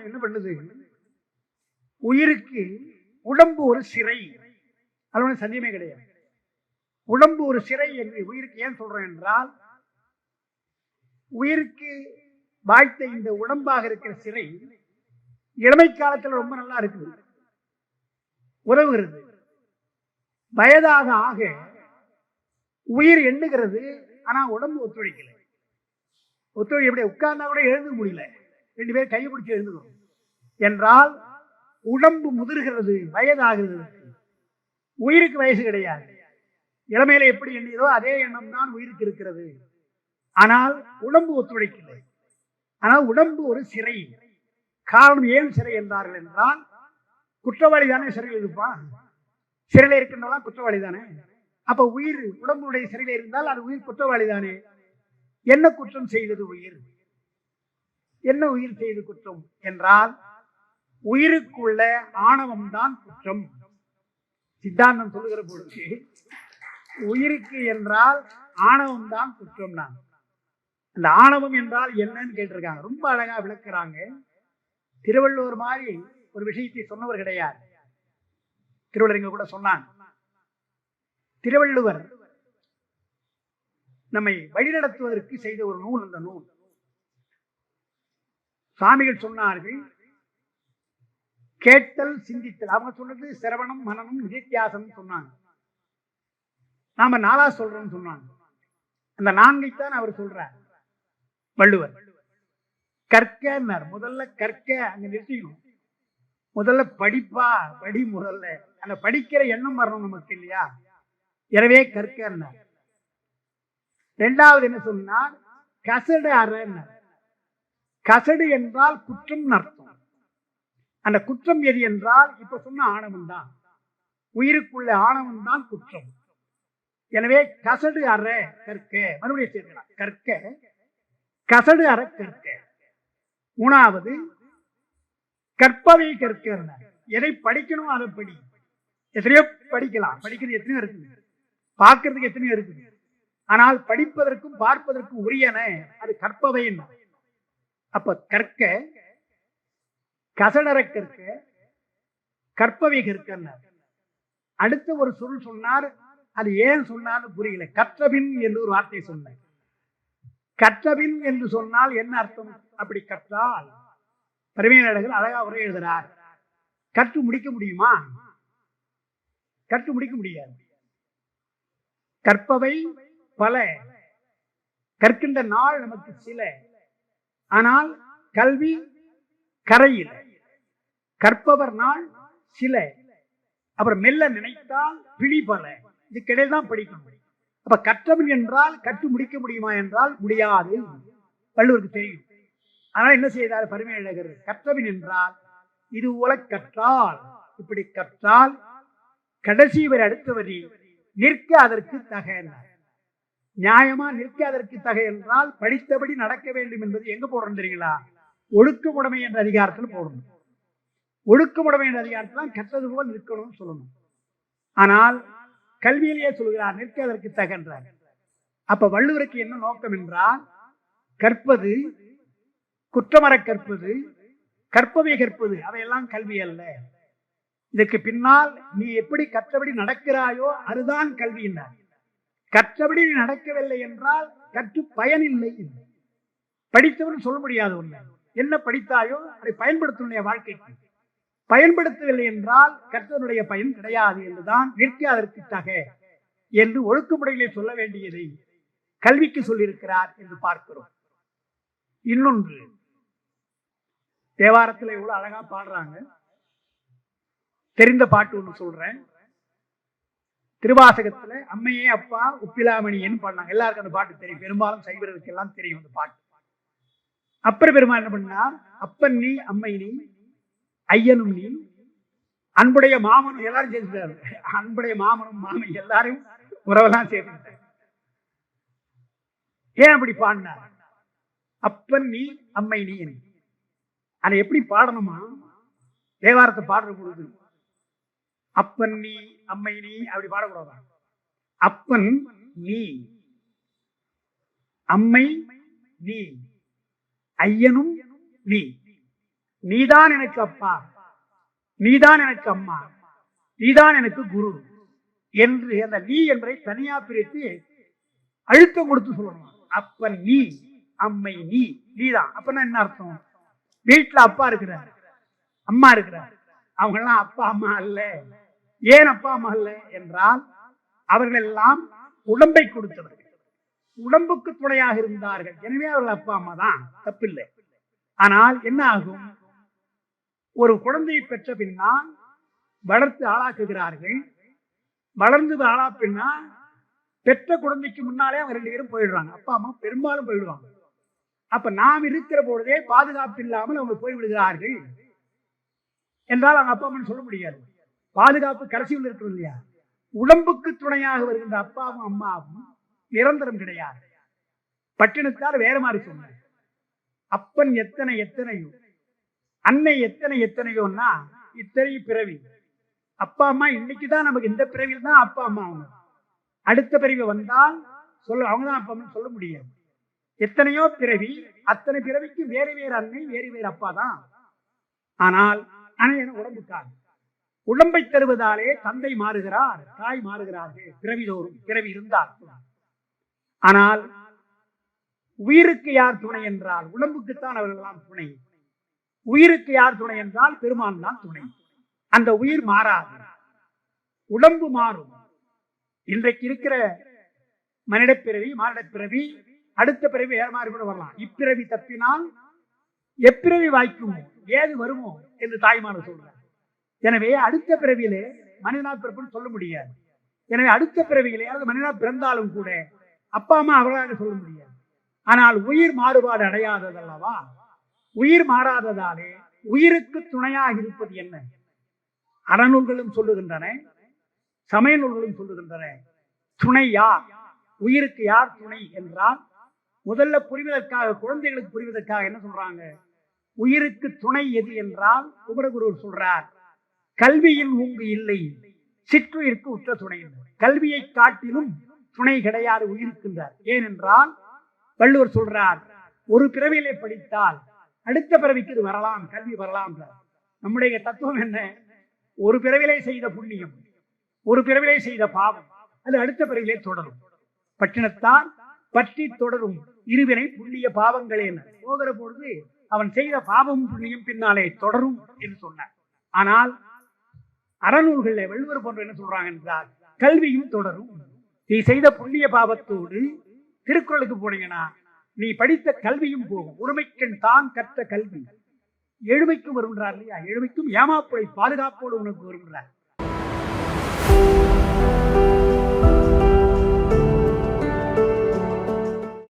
விஞ்ஞானம் என்ன பண்ணுது? உயிருக்கு உடம்பு ஒரு சிறை. அது ஒன்றும் சந்தேகமே கிடையாது. உடம்பு ஒரு சிறை என்று உயிருக்கு ஏன் சொல்றேன் என்றால் உயிருக்கு வாய்த்த இந்த உடம்பாக இருக்கிற சிறை இளமை காலத்துல ரொம்ப நல்லா இருக்குது. உறவுகிறது வயதாக ஆக உயிர் எண்ணுகிறது ஆனா உடம்பு ஒத்துழைக்கல. ஒத்துழை எப்படி உட்கார்ந்தா கூட எழுந்து முடியல. ரெண்டு பேரும் கை பிடிச்சு எழுந்துக்கணும் என்றால் உடம்பு முதிர்கிறது வயதாகிறது. உயிருக்கு வயசு கிடையாது. இளமையில எப்படி எண்ணியதோ அதே எண்ணம் தான் உயிருக்கு இருக்கிறது. ஆனால் உடம்பு ஒத்துழைக்கலை ஆனால் உடம்பு ஒரு சிறை. காரணம் ஏன் சிறை என்றார்கள் என்றால் குற்றவாளி தானே சிறையில் இருப்பான்? சிறையில் இருக்கின்றவெல்லாம் குற்றவாளி தானே? அப்ப உயிர் உடம்புடைய சிறையில் இருந்தால் அது உயிர் குற்றவாளி தானே? என்ன குற்றம் செய்தது உயிர்? என்ன உயிர் செய்து குற்றம் என்றால் உயிருக்குள்ள ஆணவம் தான் குற்றம். சித்தாந்தம் சொல்லுகிற பொழுது உயிருக்கு என்றால் ஆணவம் தான் குற்றம் நான் அந்த ஆணவம் என்றால் என்னன்னு கேட்டிருக்காங்க. ரொம்ப அழகா விளக்குறாங்க. திருவள்ளுவர் மாதிரி ஒரு விஷயத்தை சொன்னவர் கிடையாது. திருவள்ளுவர் இங்க கூட சொன்னாங்க. திருவள்ளுவர் நம்மை வழிநடத்துவதற்கு செய்த ஒரு நூல் அந்த நூல். சாமிகள் சொன்னார்கள் கேட்டல் சிந்தித்தல். அவங்க சொன்னது சிரவணம் மனனம் நிதித்தியாசம் சொன்னாங்க. நாம நாலா சொல்றோம்னு சொன்னாங்க. அந்த நான்கைத்தான் அவர் சொல்றார். வள்ளுவர். கற்கன்னார். முதல்ல கற்க அங்க நிறுத்திக்கணும். முதல்ல படிப்பா படி முதல்ல. அந்த படிக்கிற எண்ணம் வரணும் நமக்கு இல்லையா? எனவே கற்கன்னார். ரெண்டாவது என்ன சொன்னார்? கசடு அறன்னார் கசடு என்றால் குற்றம் அர்த்தம். அந்த குற்றம் எது என்றால் இப்ப சொன்ன ஆணவம் தான். உயிருக்குள்ள ஆணவம் தான் குற்றம். எனவே கசடு அற கற்க மறுபடியும் சேர்க்கலாம். கற்க கசடு அற கற்க. மூணாவது கற்பவை கற்க எதை படிக்கணும் அதை படி. எத்தனையோ படிக்கலாம். படிக்கிறது எத்தனையோ இருக்குது. பார்க்கறதுக்கு எத்தனையோ இருக்குது. ஆனால் படிப்பதற்கும் பார்ப்பதற்கும் உரியன அது கற்பவை என்ன அப்ப கற்க கசடர கற்க கற்பவை கற்க அடுத்த ஒரு சொல் சொன்னார் அது ஏன் சொன்னான்னு புரியல. கற்றபின் என்று ஒரு வார்த்தை சொன்னார். கற்றபின் என்று சொன்னால் என்ன அர்த்தம்? அப்படி கற்றால் பரிமையாளர்கள் அழகா உரை எழுதுறார். கற்று முடிக்க முடியுமா? கற்று முடிக்க முடியாது. கற்பவை பல கற்கின்ற நாள் நமக்கு சில ஆனால் கல்வி கரையில் கற்பவர் நாள் சில. அப்புறம் மெல்ல நினைத்தால் பிழிபல இதுக்கிடையில் தான் படிக்கணும். அப்ப கற்றவன் என்றால் கற்று முடிக்க முடியுமா என்றால் முடியாது. வள்ளுவருக்கு தெரியும். ஆனால் என்ன செய்தார் பரிமையழகர் கற்றவன் என்றால் இது போல கற்றால். இப்படி கற்றால் கடைசி வரை அடுத்த வரி நிற்க அதற்கு தக நியாயமா நிற்காதற்கு தகை என்றால் படித்தபடி நடக்க வேண்டும் என்பது எங்க போடுறோம் தெரியுங்களா? ஒழுக்கமுடைமை என்ற அதிகாரத்தில் போடணும். ஒழுக்கமுடைமை என்ற அதிகாரத்தில் தான் கற்றது போல் நிற்கணும்னு சொல்லணும். ஆனால் கல்வியிலேயே சொல்கிறார் நிற்காதற்கு தகன்றார் அப்ப வள்ளுவருக்கு என்ன நோக்கம் என்றால் கற்பது குற்றமர கற்பது கற்பவை கற்பது அவையெல்லாம் கல்வி அல்ல. இதற்கு பின்னால் நீ எப்படி கற்றபடி நடக்கிறாயோ அதுதான் கல்வி என்றார். கற்றபடி நடக்கவில்லை என்றால் கற்று பயனில்லை. படித்தவன் சொல்ல முடியாது ஒண்ணு என்ன படித்தாயோ அதை பயன்படுத்தனுடைய வாழ்க்கைக்கு. பயன்படுத்தவில்லை என்றால் கற்றவனுடைய பயன் கிடையாது என்றுதான் நிற்க அதற்கு தக என்று ஒழுக்கமுறைகளை சொல்ல வேண்டியதை கல்விக்கு சொல்லியிருக்கிறார் என்று பார்க்கிறோம். இன்னொன்று தேவாரத்தில் இவ்வளவு அழகா பாடுறாங்க. தெரிந்த பாட்டு ஒண்ணு சொல்றேன். திருவாசகத்துல அம்மையே அப்பா உப்பிலாமணியன்னு பாடினாங்க. எல்லாருக்கும் அந்த பாட்டு தெரியும். பெரும்பாலும் சைவர்களுக்கு எல்லாம் தெரியும் அந்த பாட்டு. அப்புறம் பெருமாள் என்ன பண்ணார் அப்பன் நீ அம்மை நீ ஐயனும் நீ அன்புடைய மாமனும் எல்லாரும் சேர்த்துட்டாரு. அன்புடைய மாமனும் மாமி எல்லாரும் உறவெல்லாம் சேர்த்துட்டாரு ஏன் அப்படி பாடினார் அப்பன் நீ அம்மை நீ அதை எப்படி பாடணுமா? தேவாரத்தை பாடுற பொழுது அப்பன் நீ அம்மை நீ அப்படி பாடக்கூடாதா? அப்பன் நீ அம்மை நீ ஐயனும் நீ. நீதான் எனக்கு அப்பா நீதான் எனக்கு அம்மா நீதான் எனக்கு குரு என்று அந்த நீ என்பதை தனியா பிரித்து அழுத்தம் கொடுத்து சொல்லணும். அப்பன் நீ அம்மை நீ நீதான். அப்பனா என்ன அர்த்தம்? வீட்டுல அப்பா இருக்கிறார் அம்மா இருக்கிறார். அவங்க எல்லாம் அப்பா அம்மா அல்ல. ஏன் அப்பா அம்மா அல்ல என்றால் அவர்கள் எல்லாம் உடம்பை கொடுத்தவர்கள். உடம்புக்கு துணையாக இருந்தார்கள். எனவே அவர்கள் அப்பா அம்மா தான். தப்பில்லை. ஆனால் என்ன ஆகும்? ஒரு குழந்தையை பெற்ற பின்னால் வளர்த்து ஆளாக்குகிறார்கள். வளர்ந்து ஆளா பின்னால் பெற்ற குழந்தைக்கு முன்னாலே அவங்க ரெண்டு பேரும் போயிடுறாங்க. அப்பா அம்மா பெரும்பாலும் போயிடுவாங்க. அப்ப நாம் இருக்கிற பொழுதே பாதுகாப்பு இல்லாமல் அவங்க போய் விடுகிறார்கள் என்றால் அவங்க அப்பா அம்மா சொல்ல முடியாது. பாதுகாப்பு கடைசியில் இருக்கிறது இல்லையா? உடம்புக்கு துணையாக வருகின்ற அப்பாவும் அம்மாவும் நிரந்தரம் கிடையாது. பட்டினத்தால் வேற மாதிரி சொன்னார். அப்பன் எத்தனை எத்தனையோ அன்னை எத்தனை எத்தனையோன்னா இத்தனை பிறவி. அப்பா அம்மா இன்னைக்கு தான் நமக்கு இந்த பிறவியில் தான் அப்பா அம்மா அவங்க அடுத்த பிறவி வந்தால் சொல்ல அவங்க தான் அப்பா சொல்ல முடியாது. எத்தனையோ பிறவி அத்தனை பிறவிக்கு வேறு வேறு அன்னை வேறு வேறு அப்பா தான். ஆனால் அன்னை உடம்புக்காது உடம்பை தருவதாலே தந்தை மாறுகிறார் தாய் மாறுகிறார்கள். பிறவி தோறும் பிறவி இருந்தால் ஆனால் உயிருக்கு யார் துணை என்றால் உடம்புக்குத்தான் அவர்கள் எல்லாம் துணை. உயிருக்கு யார் துணை என்றால் பெருமான் தான் துணை. அந்த உயிர் மாறாது. உடம்பு மாறும். இன்றைக்கு இருக்கிற மனிதப்பிறவி மானிடப்பிறவி அடுத்த பிறவி வேற மாதிரி கூட வரலாம். இப்பிறவி தப்பினால் எப்பிறவி வாய்க்குமோ ஏது வருமோ என்று தாய்மான சொல்றார் எனவே அடுத்த பிறவியிலே மனிதனா பிறப்புன்னு சொல்ல முடியாது. எனவே அடுத்த பிறவியிலே அல்லது மனிதனா பிறந்தாலும் கூட அப்பா அம்மா அவர்களாக சொல்ல முடியாது. ஆனால் உயிர் மாறுபாடு அடையாததல்லவா உயிர் மாறாததாலே உயிருக்கு துணையாக இருப்பது என்ன? அறநூல்களும் சொல்லுகின்றன சமய நூல்களும் சொல்லுகின்றன. துணை யார்? உயிருக்கு யார் துணை என்றால் முதல்ல புரிவதற்காக குழந்தைகளுக்கு புரிவதற்காக என்ன சொல்றாங்க? உயிருக்கு துணை எது என்றால் குமரகுருவர் சொல்றார் கல்வியில் ஊங்கு இல்லை. சிற்றுயிருக்கு உற்ற துணை கல்வியை காட்டிலும் துணை கிடையாது உயிருக்கின்றார். ஏனென்றால் வள்ளுவர் சொல்றார் ஒரு பிறவியிலே படித்தால் அடுத்த பிறவிக்கு இது வரலாம் கல்வி வரலாம் நம்முடைய தத்துவம் என்ன? ஒரு பிறவிலே செய்த புண்ணியம் ஒரு பிறவிலே செய்த பாவம் அது அடுத்த பிறவிலே தொடரும். பட்டினத்தால் பற்றி தொடரும் இருவினை புண்ணிய பாவங்களே என்ன போகிற பொழுது அவன் செய்த பாவம் புண்ணியம் பின்னாலே தொடரும் என்று சொன்னார். ஆனால் அறநூல்களில் வள்ளுவர் போன்ற என்ன சொல்றாங்க என்றால் கல்வியும் தொடரும். நீ செய்த புண்ணிய பாவத்தோடு திருக்குறளுக்கு போனீங்கன்னா நீ படித்த கல்வியும் போகும். ஒருமைக்கண் தான் கற்ற கல்வி. எழுமைக்கும் வருகின்றார் இல்லையா? எழுமைக்கும் ஏமாப்புரை பாதுகாப்போடு உனக்கு வருகின்றார்